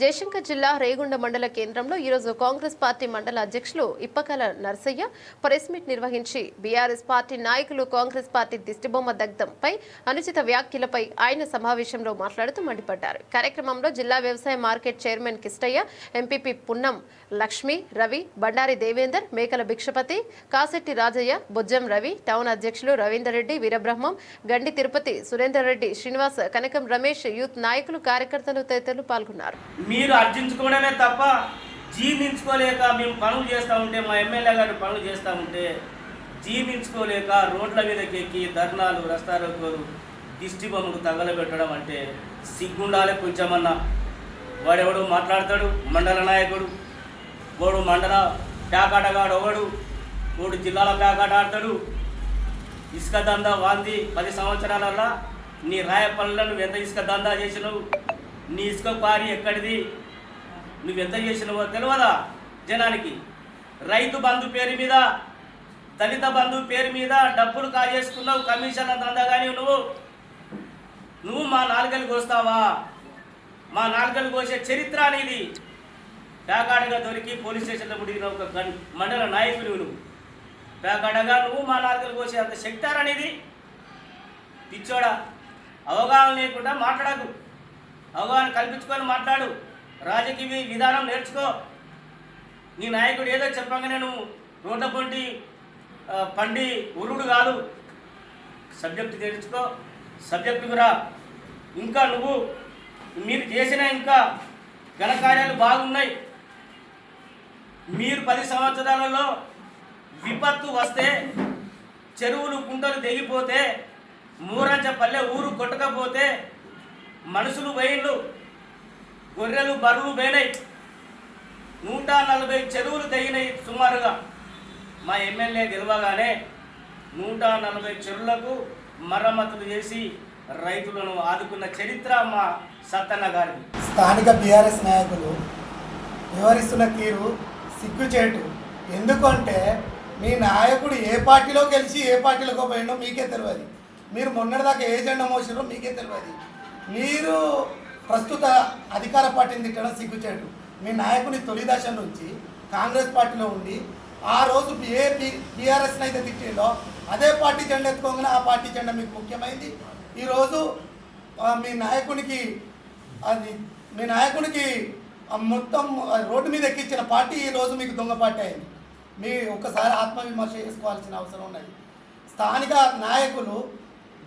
జయశంకర్ జిల్లా రేగుండ మండల కేంద్రంలో ఈరోజు కాంగ్రెస్ పార్టీ మండల అధ్యక్షులు ఇప్పకల నర్సయ్య ప్రెస్ మీట్ నిర్వహించి బీఆర్ఎస్ పార్టీ నాయకులు కాంగ్రెస్ పార్టీ దిష్టిబొమ్మ దగ్ధంపై అనుచిత వ్యాఖ్యలపై ఆయన సమావేశంలో మాట్లాడుతూ మండిపడ్డారు. కార్యక్రమంలో జిల్లా వ్యవసాయ market chairman Kishtaiah MPP Punnam Lakshmi Ravi Bandari Devender Mekala Bhikshapathi Kasetti Rajaiah Bojjam Ravi town అధ్యక్షులు రవీందర్ రెడ్డి వీరబ్రహ్మం గండి తిరుపతి సురేందర్ రెడ్డి శ్రీనివాస్ కనకం రమేష్ యూత్ నాయకులు కార్యకర్తలు తదితరులు పాల్గొన్నారు. మీరు అర్జించుకోవడమే తప్ప జీర్ణించుకోలేక మేము పనులు చేస్తూ ఉంటే మా ఎమ్మెల్యే గారు పనులు చేస్తూ ఉంటే జీర్ణించుకోలేక రోడ్ల మీదకి ఎక్కి ధర్నాలు రస్తారోకోలు దిష్టి బొమ్మకు తగలబెట్టడం అంటే సిగ్గుండాలే కొంచెమన్నా వాడెవడు మాట్లాడతాడు? మండల నాయకుడు. వాడు మండల ప్యాకాటగాడు ఒకడు వాడు జిల్లాల ప్యాకాట ఆడతాడు ఇసుక దందా వాంది పది సంవత్సరాలల్లా నీ రాయపల్లిలో ఎంత ఇసుక దందా చేసినావు? నీ ఇసుక పారి ఎక్కడిది? నువ్వు ఎంత చేసినావో తెలియదా జనానికి? రైతు బంధు పేరు మీద దళిత బంధు పేరు మీద డబ్బులు కాజేసుకున్నావు కమిషన్ల దందా కానీ నువ్వు? నువ్వు మా నాలుగలు కోస్తావా? మా నాలుగలు కోసే చరిత్ర అనేది పేకాడగా దొరికి పోలీస్ స్టేషన్లో ముడిగిన ఒక గన్ మండల నాయకులు నువ్వు. పేకాడగా నువ్వు మా నాలుగలు కోసే అంత శక్తారనేది పిచ్చోడా అవగాహన లేకుండా మాట్లాడకు. అవగాహన కల్పించుకొని మాట్లాడు. రాజకీయ విధానం నేర్చుకో. నీ నాయకుడు ఏదో చెప్పగానే నువ్వు రోడ్ల పొంటి పండి ఉరుడు కాదు. సబ్జెక్ట్ నేర్చుకో. సబ్జెక్టుకు రా. ఇంకా నువ్వు మీరు చేసిన ఇంకా ఘనకార్యాలు బాగున్నాయి. మీరు పది సంవత్సరాలలో విపత్తు వస్తే చెరువులు కుంటలు తెగిపోతే మూరంచ పల్లె ఊరు కొట్టకపోతే మనుషులు బయళ్ళు గొర్రెలు బర్రెలు పోయినాయి నూట నలభై చెరువులు తెగినాయి సుమారుగా. మా ఎమ్మెల్యే గెలవగానే నూట నలభై చెరువులకు మరమ్మతులు చేసి రైతులను ఆదుకున్న చరిత్ర మా సత్తన్న గారిది. స్థానిక బీఆర్ఎస్ నాయకులు వివరిస్తున్న తీరు సిగ్గుచేటు. ఎందుకంటే మీ నాయకుడు ఏ పార్టీలో గెలిచి ఏ పార్టీలోకి పోయిండో మీకే తెలియదు. మీరు మొన్నటిదాకా ఏ జెండా మోసిరో మీకే తెలియదు. మీరు ప్రస్తుత అధికార పార్టీని తిట్టడం సిగ్గుచేటు. మీ నాయకుని తొలి దశ నుంచి కాంగ్రెస్ పార్టీలో ఉండి ఆ రోజు ఏ బీఆర్ఎస్ని అయితే తిట్టిందో అదే పార్టీ జెండా ఎత్తుకోగానే ఆ పార్టీ జెండా మీకు ముఖ్యమైంది. ఈరోజు మీ నాయకునికి అది మీ నాయకునికి మొత్తం రోడ్డు మీద ఎక్కించిన పార్టీ ఈ రోజు మీకు దొంగ పార్టీ అయింది. మీ ఒక్కసారి ఆత్మవిమర్శ చేసుకోవాల్సిన అవసరం ఉన్నది. స్థానిక నాయకులు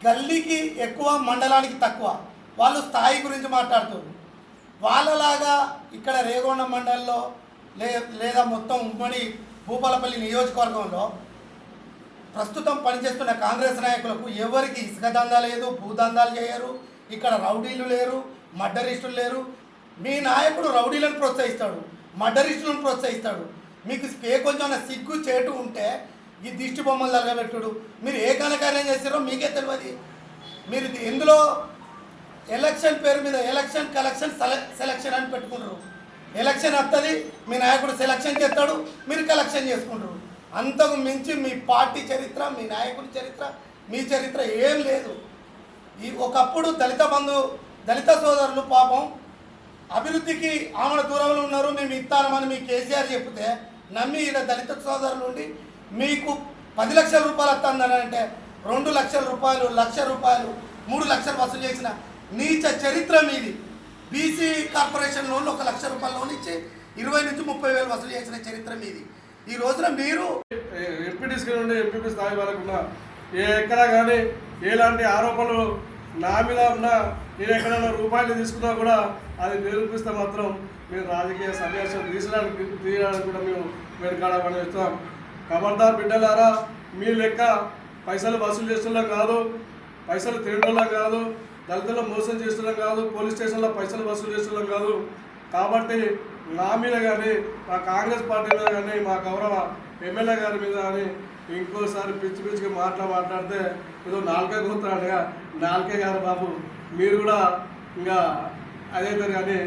గల్లీకి ఎక్కువ మండలానికి తక్కువ. వాళ్ళు స్థాయి గురించి మాట్లాడుతున్నారు. వాళ్ళలాగా ఇక్కడ రేగొండ మండలంలో లే లేదా మొత్తం ఉమ్మడి భూపాలపల్లి నియోజకవర్గంలో ప్రస్తుతం పనిచేస్తున్న కాంగ్రెస్ నాయకులకు ఎవరికి ఇసుక దందా లేదు భూదందాలు చేయరు ఇక్కడ రౌడీలు లేరు మడ్డరిస్టులు లేరు. మీ నాయకుడు రౌడీలను ప్రోత్సహిస్తాడు మడ్డరిస్టులను ప్రోత్సహిస్తాడు. మీకు ఏ కొంచెం సిగ్గు చేటు ఉంటే ఈ దిష్టి బొమ్మలు తగలబెట్టుడు. మీరు ఏ ఘనకార్యం చేస్తారో మీకే తెలియదు. మీరు ఎందులో ఎలక్షన్ పేరు మీద ఎలక్షన్ కలెక్షన్ సెలక్షన్ అని పెట్టుకుంటారు. ఎలక్షన్ వస్తుంది మీ నాయకుడు సెలక్షన్ చేస్తాడు మీరు కలెక్షన్ చేసుకుంటారు. అంతకు మించి మీ పార్టీ చరిత్ర మీ నాయకుడి చరిత్ర మీ చరిత్ర ఏం లేదు. ఈ ఒకప్పుడు దళిత బంధు దళిత సోదరులు పాపం అభివృద్ధికి ఆమె దూరంలో ఉన్నారు మేము ఇస్తానమని మీ కేసీఆర్ చెప్తే నమ్మి ఈయన దళిత సోదరులు ఉండి మీకు పది లక్షల రూపాయలు వస్తుందని అంటే రెండు లక్షల రూపాయలు లక్ష రూపాయలు మూడు లక్షలు వసూలు చేసిన నీచ చరిత్ర మీది. బీసీ కార్పొరేషన్ లోన్లు ఒక లక్ష రూపాయల లోన్ ఇచ్చి ఇరవై నుంచి ముప్పై వేలు వసూలు చేసిన చరిత్ర మీది. ఈ రోజున మీరు ఎంపీటీసీ నుండి ఎంపీపీ స్థాయి వరకు ఏ ఎక్కడా కానీ ఎలాంటి ఆరోపణలు నా మీద ఉన్న నేను ఎక్కడైనా రూపాయలు తీసుకున్నా కూడా అది నిరూపిస్తే మాత్రం మేము రాజకీయ సన్యాసం తీసడానికి తీయడానికి కూడా మేము వెనకాడమని ఇస్తాం ఖబర్దార్ బిడ్డలారా మీ లెక్క పైసలు వసూలు చేస్తున్నాం కాదు పైసలు తినడం కాదు దళితులు మోసం చేస్తున్నాం కాదు పోలీస్ స్టేషన్లో పైసలు వసూలు చేస్తున్నాం కాదు. కాబట్టి నా మీద కానీ మా కాంగ్రెస్ పార్టీ మీద కానీ మా గౌరవ ఎమ్మెల్యే గారి మీద కానీ ఇంకోసారి పిచ్చి పిచ్చిగా మాట్లా మాట్లాడితే ఏదో నాలుకే కూతురాడుగా నాలుకే గారు బాబు మీరు కూడా ఇంకా అదే కానీ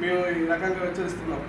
మేము ఈ రకంగా హెచ్చరిస్తున్నాం